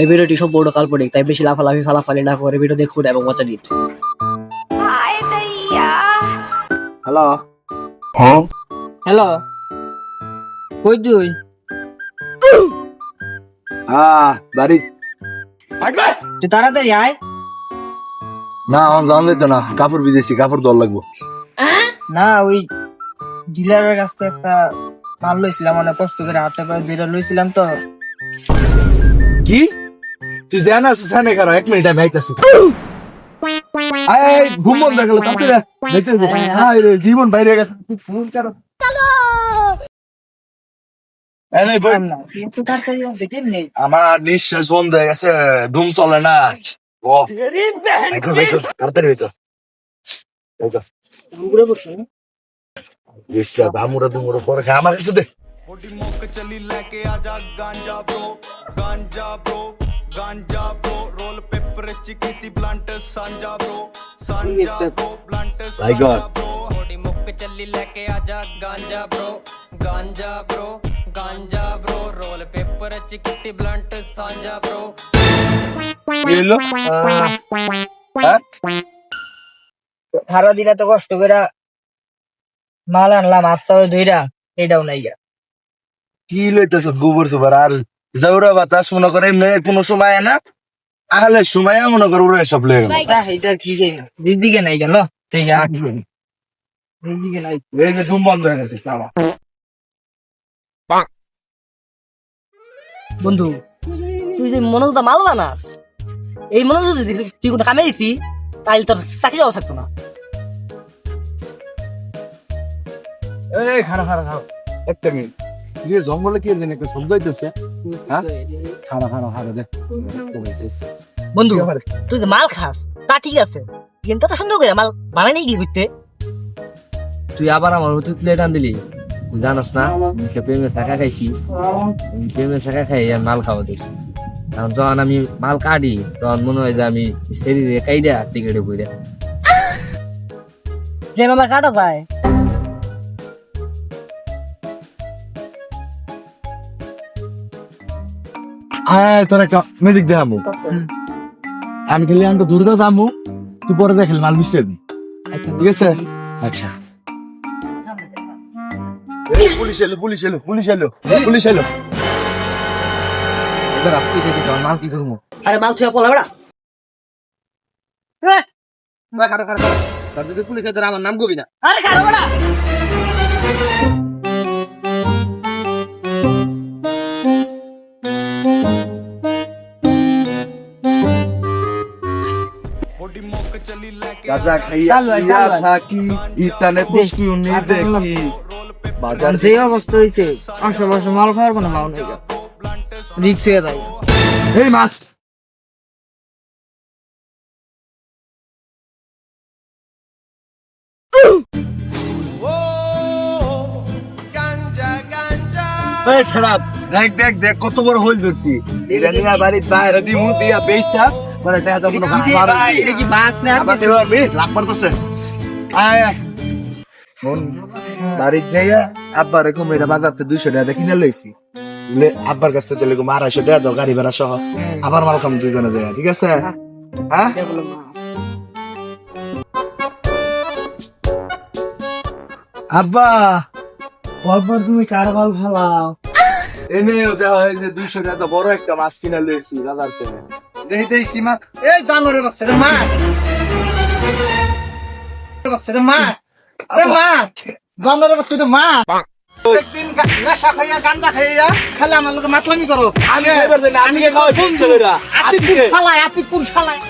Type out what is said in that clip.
এই ভিডিওটি সম্পূর্ণ কাল্পনিক তাই বেশি লাফালাফি ফালাফালি না করে ভিডিও দেখুন এবং মজা নিন। হায় দইয়া। হ্যালো? হ্যালো? কই তুই? হ্যাঁ বাড়ি তুই তাড়াতাড়ি আয়। না আমার জান তো না। কাপড় ভিজেছি কাপড় দল লাগবো। না ওই ডিলারের কাছ থেকে একটা মাল লইছিলাম অনেক কষ্ট করে হাতে পায়ে দুইটা লইছিলাম তো। কি? তুই জান আছিস জানে কারও? এক মিনিট আমি আইতাছি। আয় ঘুম বন্ধ গেল তাতে দেখতে হাই রে জীবন বাইরে গেছে। তুই ফোন করো চলো! আমার নিঃশ্বাস বন্ধ হয়ে গেছে ঘুম চলে না। ও। তাড়াতাড়ি হইতো। ভামুরা দুমুরা পরে আমার কাছে দেখ मोटी मोक चली लेके आजा गांजा ब्रो गांजा ब्रो गांजा ब्रो रोल पे परच की थी ब्लंट सांजा ब्रो सांजा ब्रो ब्लंट सांजा ब्रो। थोड़ी मुक्क चली लेके आजा गांजा ब्रो गांजा ब्रो गांजा ब्रो रोल पे परच की थी ब्लंट सांजा ब्रो। ये लो। সারা দিনা তো কষ্ট করে মাল আনলাম আস্তা ধইরা এটাও নাই কি লইতেছ গোবর সুবার আর জাউরা বাতাস মনে করে মেয়ে কোনো সময় না। আহলে সময় মনে করে ওরা সব লেগে গেল। এটা কি দিদিকে নাই গেল ঠিক আছে। দিদিকে নাই। এই ঘুম বন্ধ হয়ে গেছে বন্ধু তুই যে মনোজদা মাল বানাস এই মনোজ যদি তুই কোনো কামে দিতি তাহলে তোর চাকরি যাওয়া থাকতো না। এই খানা খানা খাও একটা মিনিট। জঙ্গলে কি জানি একটা শব্দ হইতেছে। হ্যাঁ? বন্ধু তুই যে মাল খাস তা ঠিক আছে। কিন্তু তো সুন্দর করে মাল বানাই নাই গিয়ে করতে? তুই আবার আমার হতে তুলে টান দিলি। জানাস না সে প্রেমে শাখা খাইছি। আমি প্রেমে শাখা খাই আর মাল খাওয়া দেখছি কারণ যখন আমি মাল কাটি তখন মনে হয় যে আমি শরীরে কাইডা টিকেটে বইরা প্রেম আমার কাটা যায়? হ্যাঁ তোর একটা মিউজিক দে আমু খেলি আমি তো দূরে যাব তুই পরে দেখলি মাল মিশে দি। আচ্ছা ঠিক আছে? আচ্ছা। পুলিশ এলো পুলিশ এলো পুলিশ এলো পুলিশ এলো। এবার আপনি দেখি তোর মাল কি করব? আরে মাল থুয়া পলা বেড়া তোর যদি পুলিশে তোর আমার নাম কবি না। আরে খারাপ বেড়া। গাজা খাইয়া শুইয়া থাকি ইতানে পুষ্কি উনি দেখি। বাজার যে অবস্থা আশেপাশে মাল খাওয়ার কোনো মাল নাই রিক্স যায় এই মাছ। দেখ দেখ দেখ কত বড় হইল ধরছি এটা নিয়ে বাড়ির বাইরে দিমু দিয়া বেইসা। মানে এটা তো কোনো খাবার এটা কি বাস না আবার দেব আমি লাভ পারতেছে আয় আয়। মন বাড়ির যাইয়া আব্বার এরকম এটা বাজারতে দুইশো টাকা কিনে লইছি। আব্বার কাছ থেকে লেগে আড়াইশো টাকা দাও গাড়ি ভাড়া সহ। আবার মাল খাম দুই জনে দেয়া ঠিক আছে? হ্যাঁ। আব্বা পরপর তুমি কার ভালো ভালাও এনে দেওয়া হয়েছে দুইশো টাকা বড় একটা মাছ কিনে লইছি বাজার থেকে। দেখি দেখি কি মাছ এই জানোরে বাচ্চাটা মা। রে মা। আরে মা জানোরে রে মা। একদিন নেশা খাইয়া গান্দা খাইয়া খালি আমার লোকে মাতলামি করো। আমি আমি খাওয়া শুনছে আতিপুর শালায় কোন শালায়।